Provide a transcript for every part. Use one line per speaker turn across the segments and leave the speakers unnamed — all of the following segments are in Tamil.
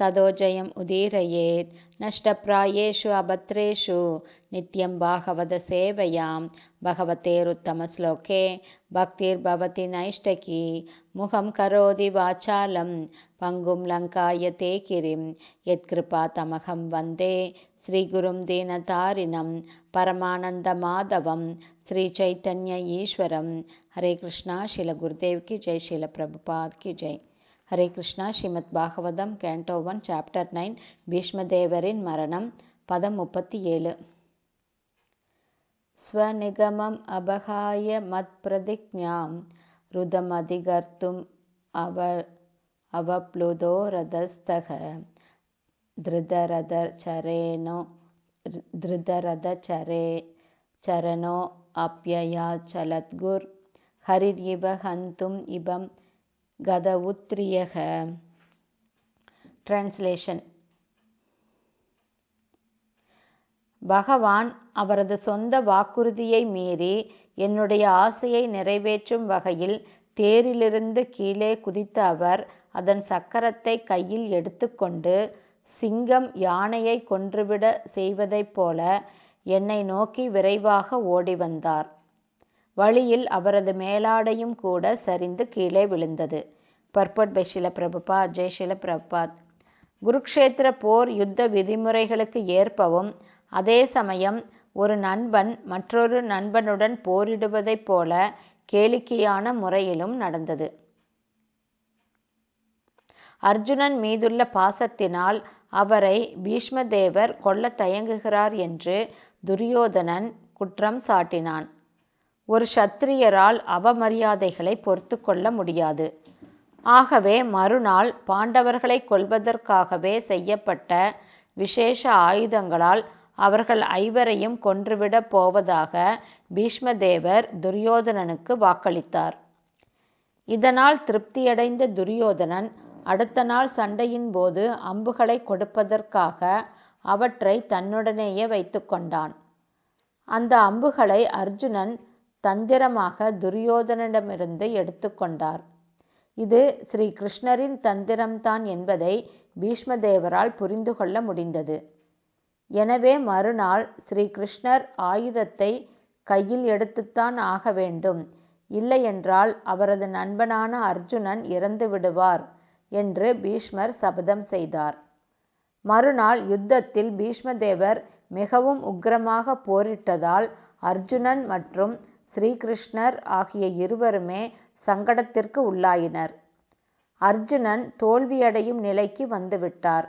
ततो जयम् उदीरयेत्। नष्टप्रायेषु अभद्रेषु नित्यं भागवतसेवयां भगवतेरुत्तमश्लोके भक्तिर्भवति नैष्टकी। मुखं करोति वाचालं पङ्गुं लङ्कायते गिरिं यत्कृपातमहं वन्दे श्रीगुरुं दीनतारिणं परमानन्दमाधवं श्रीचैतन्य ईश्वरं। हरे कृष्णा शिल गुरुदेव की जय शिल प्रभुपाद की जय Hare Krishna Srimad Bhagavatam canto one chapter nine பீஷ்மதேவரின் மரணம் பதம் முப்பத்தி ஏழு ஸ்வநிகமம் அபகாய மத் பிரதிஜாம் ருதமதிகர்த்தும் அவ அவப்ளுதோ ரதஸ்தக धृतरथचरेणो धृतरथचरे चरणो अप्ययाचलद्गुर् हरिरिव हन्तुम् इबं கத உத்ரியக டிரான்ஸ்லேஷன் பகவான் அவரது சொந்த வாக்குறுதியை மீறி என்னுடைய ஆசையை நிறைவேற்றும் வகையில் தேரிலிருந்து கீழே குதித்த அவர் அதன் சக்கரத்தை கையில் எடுத்துக்கொண்டு சிங்கம் யானையை கொன்றுவிட செய்வதைப் போல என்னை நோக்கி விரைவாக ஓடி வந்தார் வழியில் அவரது மேலாடையும் கூட சரிந்து கீழே விழுந்தது. பர்பட் பை ஷில பிரபுபா ஜெய் ஷில பிரபாத் குருக்ஷேத்திர போர் யுத்த விதிமுறைகளுக்கு ஏற்பவும் அதே சமயம் ஒரு நண்பன் மற்றொரு நண்பனுடன் போரிடுவதைப் போல கேளிக்கையான முறையிலும் நடந்தது. அர்ஜுனன் மீதுள்ள பாசத்தினால் அவரை பீஷ்மதேவர் கொல்ல தயங்குகிறார் என்று துரியோதனன் குற்றம் சாட்டினான். ஒரு சத்திரியரால் அவமரியாதைகளை பொறுத்து கொள்ள முடியாது. ஆகவே மறுநாள் பாண்டவர்களை கொல்வதற்காகவே செய்யப்பட்ட விசேஷ ஆயுதங்களால் அவர்கள் ஐவரையும் கொன்றுவிடப் போவதாக பீஷ்மதேவர் துரியோதனனுக்கு வாக்களித்தார். இதனால் திருப்தியடைந்த துரியோதனன் அடுத்த நாள் சண்டையின் போது அம்புகளை கொடுப்பதற்காக அவற்றை தன்னுடனேயே வைத்து கொண்டான். அந்த அம்புகளை அர்ஜுனன் தந்திரமாக துரியோதனிடமிருந்து எடுத்துக்கொண்டார். இது ஸ்ரீ கிருஷ்ணரின் தந்திரம்தான் என்பதை பீஷ்மதேவரால் புரிந்து கொள்ள முடிந்தது. எனவே மறுநாள் ஸ்ரீ கிருஷ்ணர் ஆயுதத்தை கையில் எடுத்துத்தான் ஆக வேண்டும். இல்லையென்றால் அவரது நண்பனான அர்ஜுனன் இறந்து விடுவார் என்று பீஷ்மர் சபதம் செய்தார். மறுநாள் யுத்தத்தில் பீஷ்மதேவர் மிகவும் உக்கிரமாக போரிட்டதால் அர்ஜுனன் மற்றும் ஸ்ரீகிருஷ்ணர் ஆகிய இருவருமே சங்கடத்திற்கு உள்ளாயினர். அர்ஜுனன் தோல்வியடையும் நிலைக்கு வந்துவிட்டார்.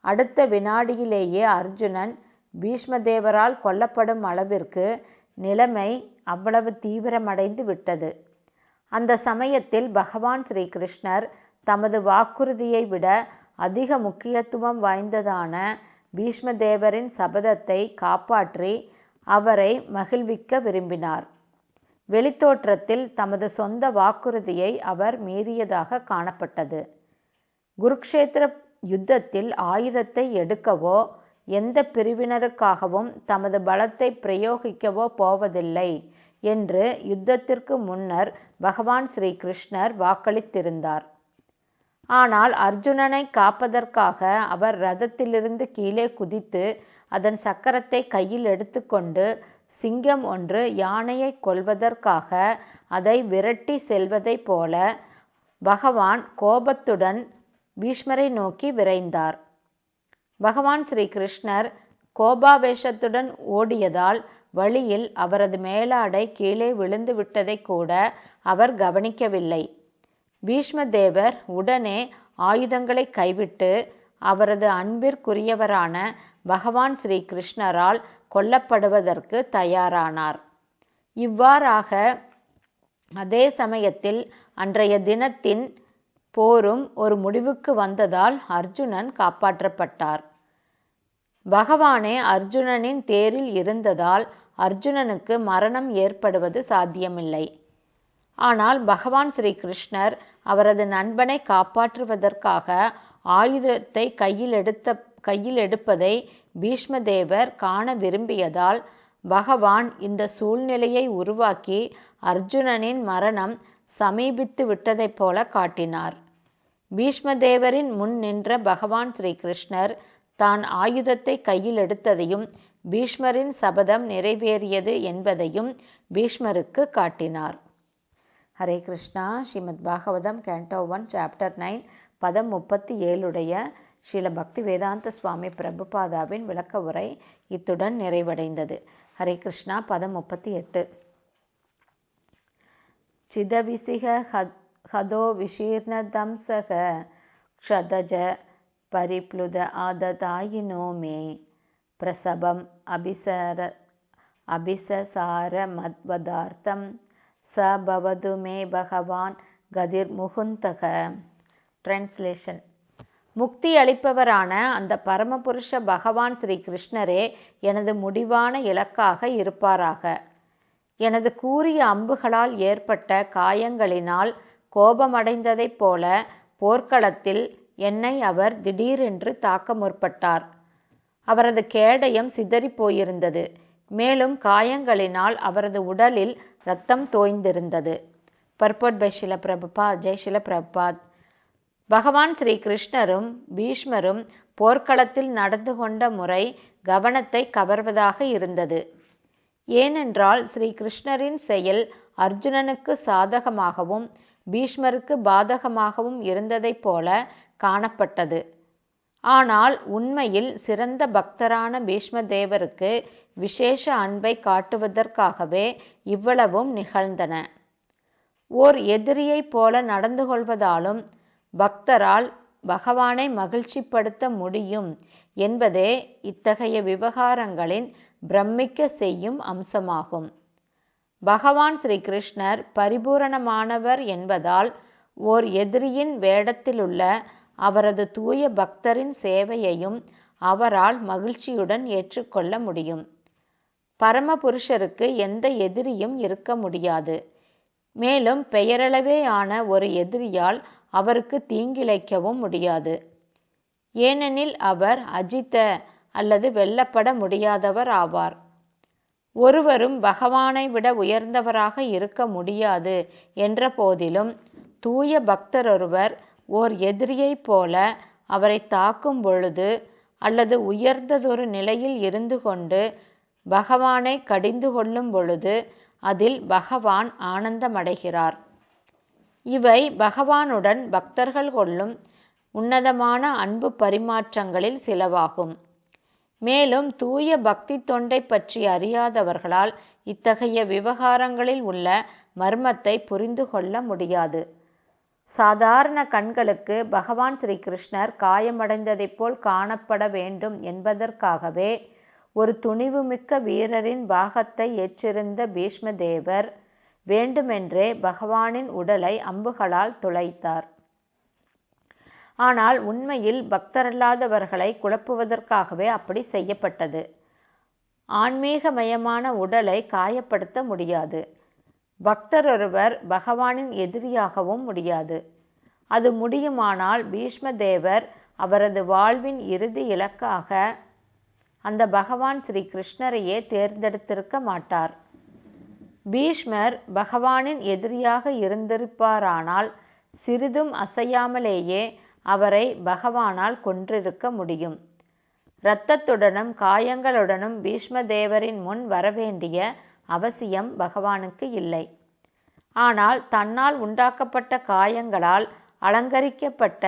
அடுத்த வினாடியிலேயே அர்ஜுனன் பீஷ்மதேவரால் கொல்லப்படும் அளவிற்கு நிலைமை அவ்வளவு தீவிரமடைந்து விட்டது. அந்த சமயத்தில் பகவான் ஸ்ரீகிருஷ்ணர் தமது வாக்குறுதியை விட அதிக முக்கியத்துவம் வாய்ந்ததான பீஷ்மதேவரின் சபதத்தை காப்பாற்றி அவரை மகிழ்விக்க விரும்பினார். வெளித்தோற்றத்தில் தமது சொந்த வாக்குறுதியை அவர் மீறியதாக காணப்பட்டது. குருக்ஷேத்திர யுத்தத்தில் ஆயுதத்தை எடுக்கவோ எந்த பிரிவினருக்காகவும் தமது பலத்தை பிரயோகிக்கவோ போவதில்லை என்று யுத்தத்திற்கு முன்னர் பகவான் ஸ்ரீ கிருஷ்ணர் வாக்களித்திருந்தார். ஆனால் அர்ஜுனனை காப்பதற்காக அவர் ரதத்திலிருந்து கீழே குதித்து அதன் சக்கரத்தை கையில் எடுத்துக்கொண்டு சிங்கம் ஒன்று யானையை கொல்வதற்காக அதை விரட்டி செல்வதைப் போல பகவான் கோபத்துடன் பீஷ்மரை நோக்கி விரைந்தார். பகவான் ஸ்ரீ கிருஷ்ணர் கோபாவேஷத்துடன் ஓடியதால் வழியில் அவரது மேலாடை கீழே விழுந்து விட்டதை கூட அவர் கவனிக்கவில்லை. பீஷ்மதேவர் உடனே ஆயுதங்களை கைவிட்டு அவரது அன்பிற்குரியவரான பகவான் ஸ்ரீ கிருஷ்ணரால் கொல்லப்படுவதற்கு தயாரானார். இவ்வாறாக அதே சமயத்தில் அன்றைய தினத்தின் போரும் ஒரு முடிவுக்கு வந்ததால் அர்ஜுனன் காப்பாற்றப்பட்டார். பகவானே அர்ஜுனனின் தேரில் இருந்ததால் அர்ஜுனனுக்கு மரணம் ஏற்படுவது சாத்தியமில்லை. ஆனால் பகவான் ஸ்ரீ கிருஷ்ணர் அவரது நண்பனை காப்பாற்றுவதற்காக ஆயுதத்தை கையில் எடுத்த கையில் எடுப்பதை பீஷ்மதேவர் காண விரும்பியதால் பகவான் இந்த சூழ்நிலையை உருவாக்கி அர்ஜுனனின் மரணம் சமீபித்து விட்டதைப் போல காட்டினார். பீஷ்மதேவரின் முன் நின்ற பகவான் ஸ்ரீகிருஷ்ணர் தான் ஆயுதத்தை கையில் எடுத்ததையும் பீஷ்மரின் சபதம் நிறைவேறியது என்பதையும் பீஷ்மருக்கு காட்டினார். Hare Krishna. Srimad Bhagavatam canto one chapter nine. பதம் முப்பத்தி ஏழுடைய ஸ்ரீல பக்தி வேதாந்த சுவாமி பிரபுபாதாவின் விளக்க உரை இத்துடன் நிறைவடைந்தது. ஹரே கிருஷ்ணா பதம் முப்பத்தி எட்டு. சிதவிசிக ஹதோ விஷீர்ணதம்சக க்ஷதஜ பரிப்ளுத ஆததாயினோ மே பிரசபம் அபிசர அபிசசார மத்வதார்த்தம் ச பவது மே பகவான் கதிர் முகுந்தக. டிரான்ஸ்லேஷன் முக்தி அளிப்பவரான அந்த பரமபுருஷ பகவான் ஸ்ரீ கிருஷ்ணரே எனது முடிவான இலக்காக இருப்பாராக. எனது கூறிய அம்புகளால் ஏற்பட்ட காயங்களினால் கோபமடைந்ததைப் போல போர்க்களத்தில் என்னை அவர் திடீரென்று தாக்க முற்பட்டார். அவரது கேடயம் சிதறிப் போயிருந்தது. மேலும் காயங்களினால் அவரது உடலில் ரத்தம் தோய்ந்திருந்தது. பர்பட் பை ஷில பிரபுபாத் ஜெய் ஷில பிரபாத் பகவான் ஸ்ரீ கிருஷ்ணரும் பீஷ்மரும் போர்க்களத்தில் நடந்து கொண்ட முறை கவனத்தை கவர்வதாக இருந்தது. ஏனென்றால் ஸ்ரீ கிருஷ்ணரின் செயல் அர்ஜுனனுக்கு சாதகமாகவும் பீஷ்மருக்கு பாதகமாகவும் இருந்ததைப் போல காணப்பட்டது. ஆனால் உண்மையில் சிறந்த பக்தரான பீஷ்மதேவருக்கு விசேஷ அன்பை காட்டுவதற்காகவே இவ்வளவும் நிகழ்ந்தன. ஓர் எதிரியைப் போல நடந்து கொள்வதாலும் பக்தரால் பகவானை மகிழ்ச்சிப்படுத்த முடியும் என்பதே இத்தகைய விவகாரங்களின் பிரமிக்க செய்யும் அம்சமாகும். பகவான் ஸ்ரீ கிருஷ்ணர் பரிபூரணமானவர் என்பதால் ஓர் எதிரியின் வேடத்திலுள்ள அவரது தூய பக்தரின் சேவையையும் அவரால் மகிழ்ச்சியுடன் ஏற்றுக்கொள்ள முடியும். பரமபுருஷருக்கு எந்த எதிரியும் இருக்க முடியாது. மேலும் பெயரளவே ஆன ஒரு எதிரியால் அவருக்கு தீங்கிழைக்கவும் முடியாது. ஏனெனில் அவர் அஜித்த அல்லது வெல்லப்பட முடியாதவர் ஆவார். ஒருவரும் பகவானை விட உயர்ந்தவராக இருக்க முடியாது என்ற போதிலும் தூய பக்தரொருவர் ஓர் எதிரியைப் போல அவரை தாக்கும் பொழுது அல்லது உயர்ந்ததொரு நிலையில் இருந்து கொண்டு பகவானை கடிந்து கொள்ளும் பொழுது அதில் பகவான் ஆனந்தமடைகிறார். இவை பகவானுடன் பக்தர்கள் கொள்ளும் உன்னதமான அன்பு பரிமாற்றங்களில் சிலவாகும். மேலும் தூய பக்தி தொண்டை பற்றி அறியாதவர்களால் இத்தகைய விவகாரங்களில் உள்ள மர்மத்தை புரிந்து கொள்ள முடியாது. சாதாரண கண்களுக்கு பகவான் ஸ்ரீ கிருஷ்ணர் காயமடைந்ததைப் போல் காணப்பட வேண்டும் என்பதற்காகவே ஒரு துணிவுமிக்க வீரரின் பாகத்தை ஏற்றிருந்த பீஷ்மதேவர் வேண்டுமென்றே பகவானின் உடலை அம்புகளால் துளைத்தார். ஆனால் உண்மையில் பக்தரல்லாதவர்களை குழப்புவதற்காகவே அப்படி செய்யப்பட்டது. ஆன்மீகமயமான உடலை காயப்படுத்த முடியாது. பக்தர் ஒருவர் பகவானின் எதிரியாகவும் முடியாது. அது முடியுமானால் பீஷ்மதேவர் அவரது வாழ்வின் இறுதி இலக்காக அந்த பகவான் ஸ்ரீ கிருஷ்ணரையே தேர்ந்தெடுத்திருக்க மாட்டார். பீஷ்மர் பகவானின் எதிரியாக இருந்திருப்பாரானால் சிறிதும் அசையாமலேயே அவரை பகவானால் கொன்றிருக்க முடியும். இரத்தத்துடனும் காயங்களுடனும் பீஷ்மதேவரின் முன் வரவேண்டிய அவசியம் பகவானுக்கு இல்லை. ஆனால் தன்னால் உண்டாக்கப்பட்ட காயங்களால் அலங்கரிக்கப்பட்ட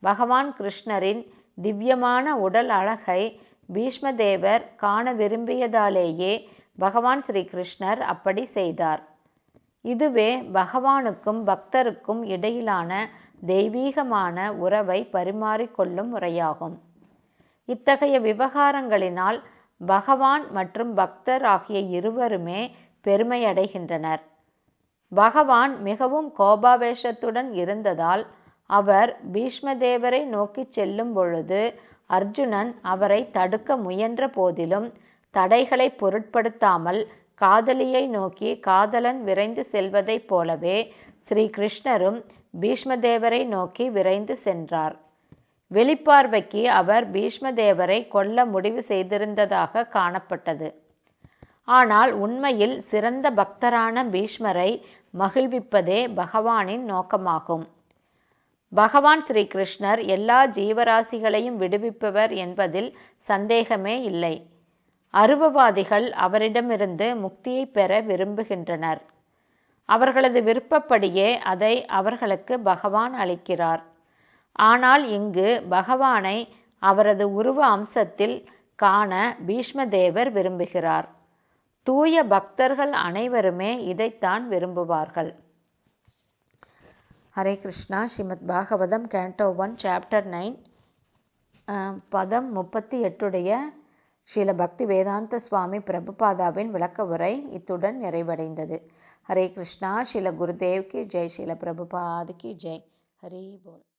பகவான் கிருஷ்ணரின் திவ்யமான உடல் அழகை பீஷ்மதேவர் காண விரும்பியதாலேயே பகவான் ஸ்ரீ கிருஷ்ணர் அப்படி செய்தார். இதுவே பகவானுக்கும் பக்தருக்கும் இடையிலான தெய்வீகமான உறவை பரிமாறிக்கொள்ளும் முறையாகும். இத்தகைய விவகாரங்களினால் பகவான் மற்றும் பக்தர் ஆகிய இருவருமே பெருமையடைகின்றனர். பகவான் மிகவும் கோபாவேஷத்துடன் இருந்ததால் அவர் பீஷ்மதேவரை நோக்கி செல்லும் பொழுது அர்ஜுனன் அவரை தடுக்க முயன்ற போதிலும் தடைகளை பொருட்படுத்தாமல் காதலியை நோக்கி காதலன் விரைந்து செல்வதைப் போலவே ஸ்ரீ கிருஷ்ணரும் பீஷ்மதேவரை நோக்கி விரைந்து சென்றார். வெளிப்பார்வைக்கு அவர் பீஷ்மதேவரை கொல்ல முடிவு செய்திருந்ததாக காணப்பட்டது. ஆனால் உண்மையில் சிறந்த பக்தரான பீஷ்மரை மகிழ்விப்பதே பகவானின் நோக்கமாகும். பகவான் ஸ்ரீ கிருஷ்ணர் எல்லா ஜீவராசிகளையும் விடுவிப்பவர் என்பதில் சந்தேகமே இல்லை. அருவவாதிகள் அவரிடமிருந்து முக்தியை பெற விரும்புகின்றனர். அவர்களது விருப்பப்படியே அதை அவர்களுக்கு பகவான் அளிக்கிறார். ஆனால் இங்கு பகவானை அவரது உருவ அம்சத்தில் காண பீஷ்மதேவர் விரும்புகிறார். தூய பக்தர்கள் அனைவருமே இதைத்தான் விரும்புவார்கள். Hare Krishna. Srimad Bhagavatam canto one chapter nine பதம் முப்பத்தி எட்டுடைய ஸ்ரீல பக்தி வேதாந்த சுவாமி பிரபுபாதாவின் விளக்க உரை இத்துடன் நிறைவடைந்தது. ஹரே கிருஷ்ணா. ஸ்ரீல குருதேவ் கி. ஜெய். ஸ்ரீல பிரபுபாத் கி. ஜெய். ஹரி போல்.